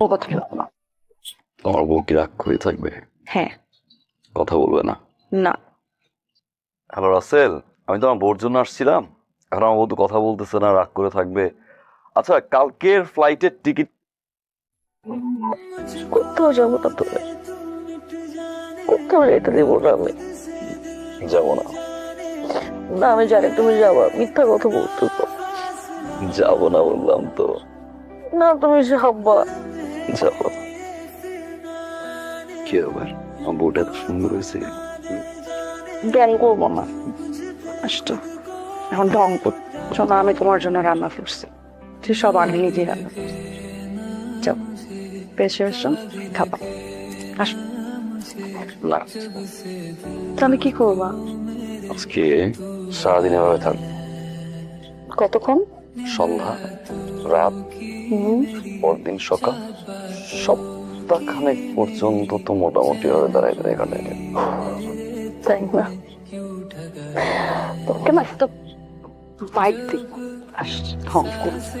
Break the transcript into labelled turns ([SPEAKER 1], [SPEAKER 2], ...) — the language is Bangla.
[SPEAKER 1] কথা শুনব না
[SPEAKER 2] তোমার বউ কি রাগ করে থাকবে।
[SPEAKER 1] হ্যাঁ।
[SPEAKER 2] কথা বলবে না।
[SPEAKER 1] না।
[SPEAKER 2] হ্যালো রাসেল আমি তোমার বোর জন্য আসছিলাম। এখন আমার বউ তো কথা বলতেছে না রাগ করে থাকবে। আচ্ছা কালকের ফ্লাইটের টিকিট
[SPEAKER 1] কোথাও যাব না তুমি কোথাও যেতে দেবো না আমি।
[SPEAKER 2] যাব না।
[SPEAKER 1] না আমি জানি তুমি যাব। মিথ্যা কথা বলতো
[SPEAKER 2] যাব না বললাম তো।
[SPEAKER 1] না তুমি যাব।
[SPEAKER 2] যাব। কি আবার আমার বউটা এত সুন্দর হয়েছে।
[SPEAKER 1] জ্ঞান করব না। আসতো এখন ঢং করছ শোনো আমি তোমার জন্য রান্না করছি। সে সব আমি নিজে রান্না যাও। বেশি এসো খাবা। আস। তাহলে কি করবা?
[SPEAKER 2] আজকে সারাদিন এভাবে থাক।
[SPEAKER 1] কতক্ষণ?
[SPEAKER 2] সন্ধ্যা রাত পরদিন সকাল সপ্তাহখানেক পর্যন্ত তো মোটামুটি ভাবে দাঁড়াই এখানে।
[SPEAKER 1] তাই না তোকে না একটা বাইক দিই করছি।